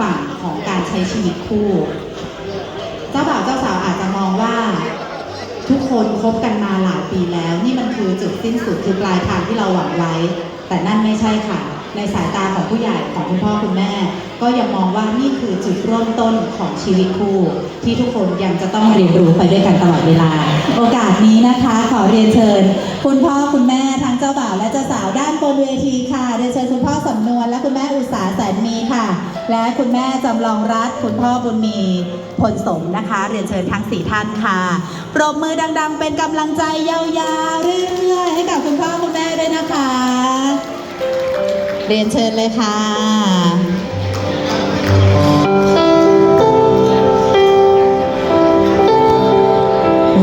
ฝั่งของการใช้ชีวิตคู่ เจ้าบ่าวเจ้าสาวอาจจะมองว่า ทุกคนคบกันมาหลายปีแล้ว นี่มันคือจุดสิ้นสุดคือปลายทางที่เราหวังไว้ แต่นั่นไม่ใช่ค่ะ ในสายตาของผู้ใหญ่ของคุณพ่อคุณแม่ ก็ยังมองว่านี่คือจุดเริ่มต้นของชีวิตคู่ ที่ทุกคนยังจะต้องเรียนรู้ไปด้วยกันตลอดเวลา โอกาสนี้นะคะขอเรียนเชิญ คุณพ่อคุณแม่ทั้งเจ้าบ่าวและเจ้าสาวด้านบนเวทีค่ะเรียนเชิญคุณพ่อสำนวนและคุณแม่อุตสาแสนมีค่ะ และคุณแม่จำลองรัตคุณพ่อบุญมีพลสมนะคะ เรียนเชิญทั้งสี่ท่านค่ะปรบมือดัง ๆ เป็นกำลังใจยาวๆเรื่อยๆให้กับคุณพ่อคุณแม่ด้วยนะคะ เรียนเชิญเลยค่ะ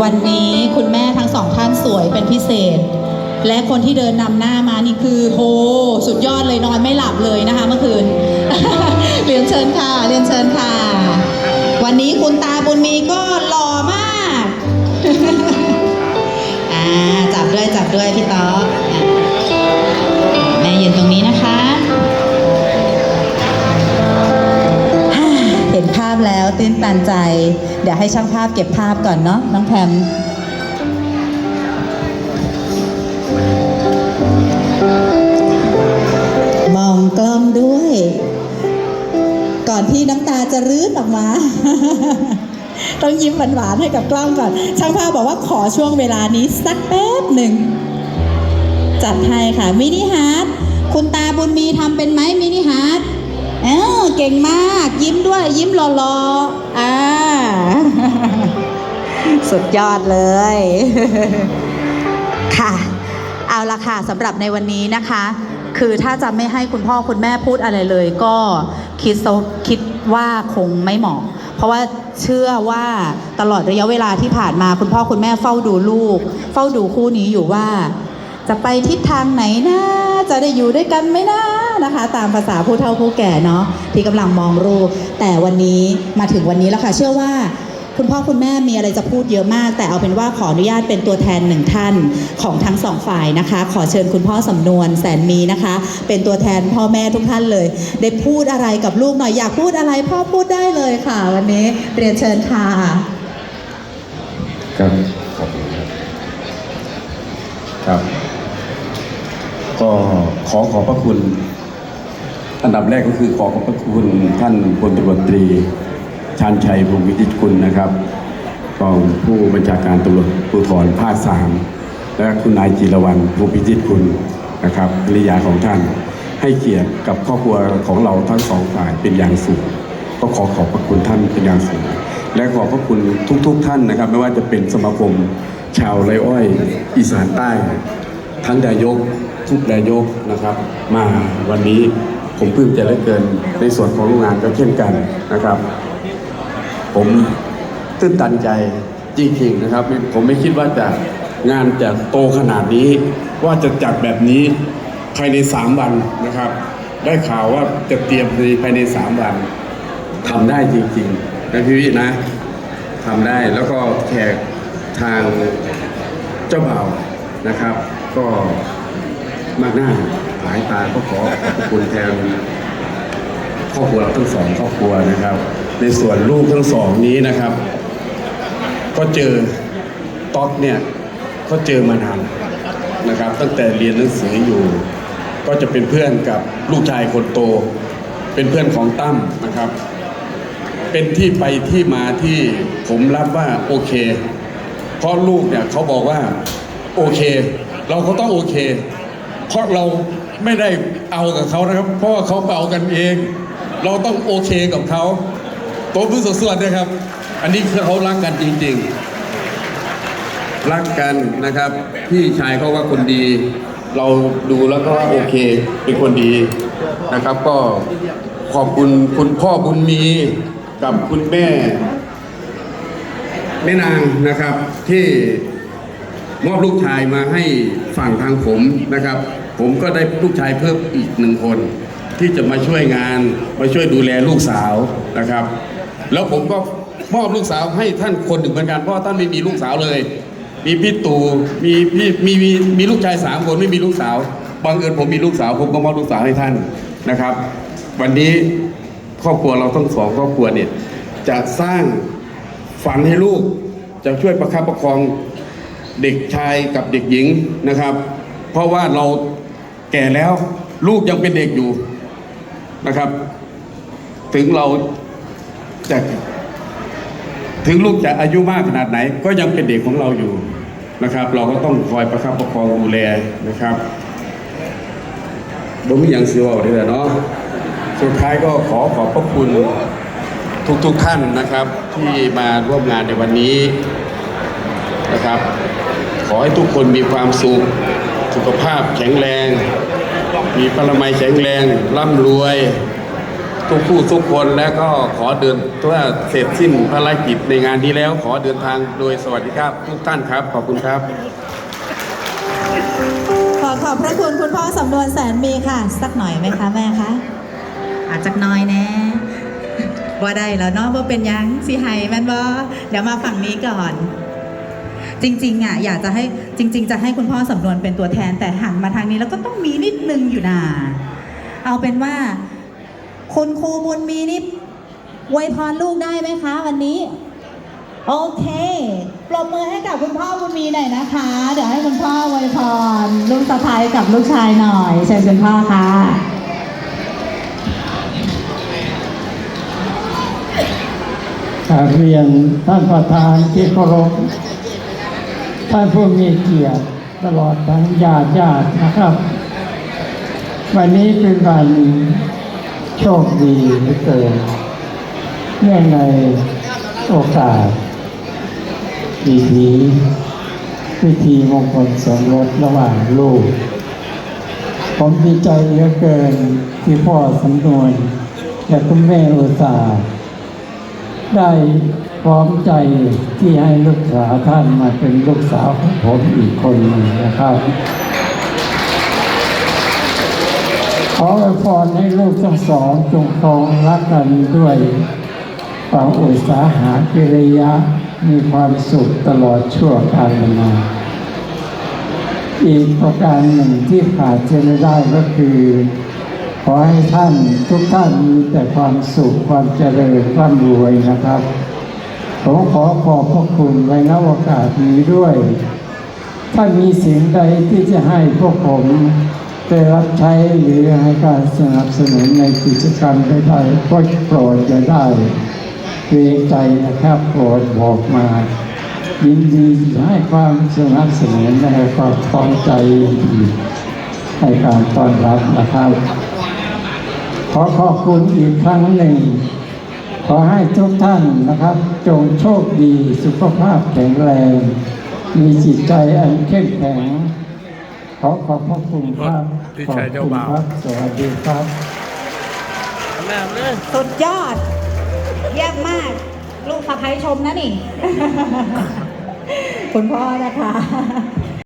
วันนี้คุณแม่ทั้งสองท่านสวยเป็นพิเศษ และคนที่เดินนำหน้ามานี่คือโหสุดยอดเลยนอนไม่หลับเลยนะคะเมื่อคืน เรียนเชิญค่ะ เรียนเชิญค่ะ วันนี้คุณตาบุญมีก็หล่อมาก อ่าจับด้วยจับด้วยพี่ต๊อก ตื้นตันใจ เดี๋ยวให้ช่างภาพเก็บภาพก่อนเนาะน้องแพมมองกล้องด้วย ก่อนที่น้ำตาจะรื้นออกมา ต้องยิ้มหวานๆให้กับกล้องก่อน ช่างภาพบอกว่าขอช่วงเวลานี้สักแป๊บหนึ่ง จัดให้ค่ะมินิฮาร์ดคุณตาบุญมีทำเป็นไหมมินิฮาร์ด เออเก่งมาก ยิ้มด้วย ยิ้มหล่อๆอ่าสุดยอดเลย ค่ะ เอาละค่ะสำหรับในวันนี้นะคะ คือถ้าจะไม่ให้คุณพ่อคุณแม่พูดอะไรเลย ก็คิดคิดว่าคงไม่เหมาะ เพราะว่าเชื่อว่าตลอดระยะเวลาที่ผ่านมาคุณพ่อคุณแม่เฝ้าดูลูก เฝ้าดูคู่นี้อยู่ว่า จะไปทิศทางไหนนะ จะได้อยู่ด้วยกันไหมนะนะคะ ตามภาษาผู้เฒ่าผู้แก่เนาะที่กำลังมองรูป แต่วันนี้มาถึงวันนี้แล้วค่ะ เชื่อว่าคุณพ่อคุณแม่มีอะไรจะพูดเยอะมาก แต่เอาเป็นว่าขออนุญาตเป็นตัวแทนหนึ่งท่านของทั้งสองฝ่ายนะคะ ขอเชิญคุณพ่อสำนวนแสนมีนะคะ เป็นตัวแทนพ่อแม่ทุกท่านเลย ได้พูดอะไรกับลูกหน่อยอยากพูดอะไรพ่อพูดได้เลยค่ะ วันนี้เรียนเชิญค่ะครับขอบคุณครับครับ ก็ขอขอบพระคุณ อันดับแรกก็คือขอขอบพระคุณท่านพลตำรวจตรี ชาญชัยพงวิจิตคุณนะครับรองผู้บัญชาการตำรวจภูธรภาคสามและคุณนายจิรวรรณพงศ์วิจิตคุณนะครับภริยาของท่านให้เกียรติกับครอบครัวของเราทั้งสองฝ่ายเป็นอย่างสูงก็ขอขอบพระคุณท่านเป็นอย่างสูงและขอบพระคุณทุกๆทท่านนะครับ ไม่ว่าจะเป็นสมาคมชาวไรอ้อย อีสานใต้ ทั้งนายกทุกนายกนะครับมาวันนี้ผมปลื้มใจเหลือเกิน ในส่วนของโรงงานก็เช่นกันนะครับ ผมตื้นตันใจจริงๆนะครับ ผมไม่คิดว่าจะงานจะโตขนาดนี้ ว่าจะจัดแบบนี้ภายในสามวันนะครับ ได้ข่าวว่าจะเตรียมในภายในสามวันทำได้จริงๆนะพี่วินะทำได้แล้วก็แขกทางเจ้าบ่าวนะครับ ก็มากหน้าหลายตาก็ขอขอบคุณแทนครอบครัวเราทั้งสองครอบครัวนะครับ ในส่วนลูกทั้งสองนี้นะครับ ก็เจอต๊อกเนี่ยก็เจอมานานนะครับ ตั้งแต่เรียนหนังสืออยู่ ก็จะเป็นเพื่อนกับลูกชายคนโต เป็นเพื่อนของตั้มนะครับ เป็นที่ไปที่มาที่ผมรับว่าโอเค เพราะลูกเนี่ยเขาบอกว่าโอเค เราก็ต้องโอเค เพราะเราไม่ได้เอากับเขานะครับ เพราะว่าเขาเอากันเอง เราต้องโอเคกับเขาตัวผู้ส่วนนะครับ อันนี้คือเขารักกันจริง ๆ รักกันนะครับ พี่ชายเขาว่าคนดี เราดูแล้วก็โอเค เป็นคนดีนะครับ ก็ขอบคุณคุณพ่อบุญมีกับคุณแม่แม่นางนะครับที่ มอบลูกชายมาให้ฝั่งทางผมนะครับ ผมก็ได้ลูกชายเพิ่มอีกหนึ่งคน ที่จะมาช่วยงานมาช่วยดูแลลูกสาวนะครับ แล้วผมก็มอบลูกสาวให้ท่านคนหนึ่งเหมือนกันเพราะท่านไม่มีลูกสาวเลย มีพี่ตู่มีพี่มีมีมีลูกชายสามคนไม่มีลูกสาวบังเอิญผมมีลูกสาวผมก็มอบลูกสาวให้ท่านนะครับ วันนี้ครอบครัวเราทั้งสองครอบครัวเนี่ยจะสร้างฝันให้ลูกจะช่วยประคับประคอง เด็กชายกับเด็กหญิงนะครับ เพราะว่าเราแก่แล้วลูกยังเป็นเด็กอยู่นะครับ ถึงเราจะถึงลูกจะอายุมากขนาดไหน ก็ยังเป็นเด็กของเราอยู่นะครับ เราก็ต้องคอยประคับประคองดูแลนะครับบ่มีอย่างเสียวเลยเนาะสุดท้ายก็ขอขอบพระคุณทุกๆท่านนะครับ ที่มาร่วมงานในวันนี้ นะครับ ขอให้ทุกคนมีความสุข สุขภาพแข็งแรง มีปรมัยแข็งแรง ร่ำรวย ทุกผู้ทุกคนและก็ขอเดินว่าเสร็จสิ้นภารกิจในงานนี้แล้ว ขอเดินทางโดยสวัสดิภาพทุกท่านครับ ขอบคุณครับ ขอขอบพระคุณคุณพ่อสำนวนแสนมีค่ะ สักหน่อยไหมคะแม่คะอาจจะน้อยแน่ว่าได้แล้วเนาะว่าเป็นหยังสิไฮแม่นบ่เดี๋ยวมาฝั่งนี้ก่อน จริงๆอะอยากจะให้จริง ๆ จะให้คุณพ่อสำนวนเป็นตัวแทนแต่หันมาทางนี้แล้วก็ต้องมีนิดนึงอยู่นะเอาเป็นว่าคุณครูบุญมีนี่อวยพรลูกได้ไหมคะ วันนี้ โอเคปรบมือให้กับคุณพ่อบุญมีหน่อยนะคะ เดี๋ยวให้คุณพ่ออวยพรลูกสะพ้ายกับลูกชายหน่อยเชิญคุณพ่อค่ะกาบเรียนท่านประธานที่เคารพ ท่านผู้มีเกียรติตลอดทั้งญาติญาตินะครับ วันนี้เป็นวันโชคดีเหลือเกินเนื่องในโอกาสดีนี้พิธีมงคลสมรสระหว่างลูก ผมดีใจเหลือเกินที่พ่อสำนวนและคุณแม่อุตสาได้ พร้อมใจที่ให้ลูกสาวท่านมาเป็นลูกสาวของผมอีกคนหนึ่งนะครับ ขออวยพรให้ลูกทั้งสองจงครองรักกันด้วยความอุตสาหะกิริยะมีความสุขตลอดชั่วกาลนานอีกประการหนึ่งที่ขาดเจไม่ได้ก็คือ ขอให้ท่านทุกท่านมีแต่ความสุขความเจริญร่ำรวยนะครับ ผมขอขอบพระคุณไว้ณโอกาสนี้ด้วย ถ้ามีสิ่งใดที่จะให้พวกผมได้รับใช้หรือให้การสนับสนุนในกิจกรรมใดๆก็โปรดจะได้เกรงใจนะครับโปรดบอกมายินดีให้ความสนับสนุนและให้ความพร้อมใจอีให้การต้อนรับนะครับ ขอขอบคุณอีกครั้งหนึ่ง ขอให้ทุกท่านนะครับ จงโชคดีสุขภาพแข็งแรง มีจิตใจอันเข้มแข็ง ขอขอบพระคุณครับพี่ขอบชายเจ้าคุณบ่าวครับสวัสดีครับสุดยอด เยี่ยมมาก ลูกสะพ้ายชมนะนี่ คุณพ่อนะคะ